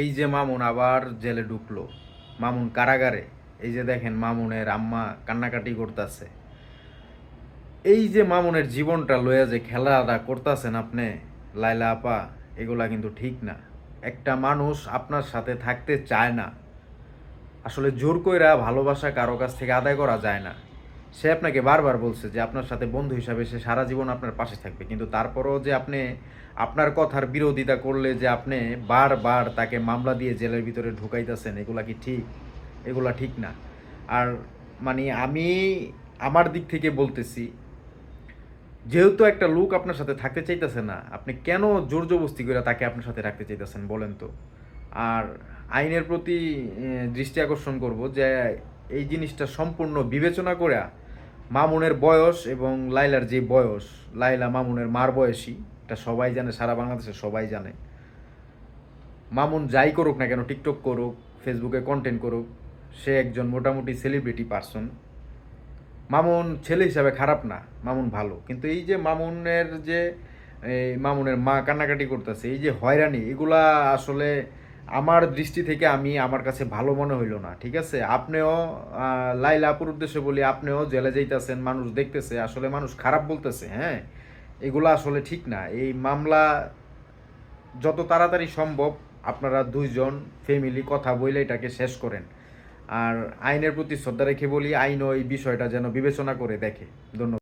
এই যে মামুন আবার জেলে ঢুকলো। মামুন কারাগারে। এই যে দেখেন মামুনের আম্মা কান্নাকাটি করতেছে। এই যে মামুনের জীবনটা লইয়া যে খেলাটা করতেছেন আপনি লাইলা আপা, এগুলা কিন্তু ঠিক না। একটা মানুষ আপনার সাথে থাকতে চায় না। আসলে জোর কইরা ভালোবাসা কারও কাছ থেকে আদায় করা যায় না। সে আপনাকে বারবার বলছে যে আপনার সাথে বন্ধু হিসাবে সে সারা জীবন আপনার পাশে থাকবে। কিন্তু তারপরও যে আপনি আপনার কথার বিরোধিতা করলে যে আপনি বারবার তাকে মামলা দিয়ে জেলের ভিতরে ঢুকাইতেছেন, এগুলা কি ঠিক? এগুলা ঠিক না। আর মানে আমি আমার দিক থেকে বলতেছি, যেহেতু একটা লোক আপনার সাথে থাকতে চাইতেছে না, আপনি কেন জোর জবস্তি করে তাকে আপনার সাথে রাখতে চাইতেছেন বলেন তো? আর আইনের প্রতি দৃষ্টি আকর্ষণ করব যে এই জিনিসটা সম্পূর্ণ বিবেচনা করে মামুনের বয়স এবং লাইলার যে বয়স, লাইলা মামুনের মার বয়সী, এটা সবাই জানে, সারা বাংলাদেশে সবাই জানে। মামুন যাই করুক না কেন টিকটক করুক ফেসবুকে কন্টেন্ট করুক, সে একজন মোটামুটি সেলিব্রিটি পার্সন মামুন ছেলে হিসাবে খারাপ না, মামুন ভালো। কিন্তু এই যে মামুনের যে, এই মামুনের মা কান্নাকাটি করতেছে, এই যে হয়রানি, এগুলা আসলে আমার দৃষ্টি থেকে আমি আমার কাছে ভালো মনে হইল না, ঠিক আছে? আপনিও লাইলা আপুর উদ্দেশ্যে বলি, আপনিও জেলে যাইতেছেন, মানুষ দেখতেছে, আসলে মানুষ খারাপ বলতেছে হ্যাঁ? এগুলা আসলে ঠিক না। এই মামলা যত তাড়াতাড়ি সম্ভব আপনারা দুইজন ফ্যামিলি কথা বইলে এটাকে শেষ করেন। আর আইনের প্রতি শ্রদ্ধা রেখে বলি আইনও এই বিষয়টা যেন বিবেচনা করে দেখে। ধন্যবাদ।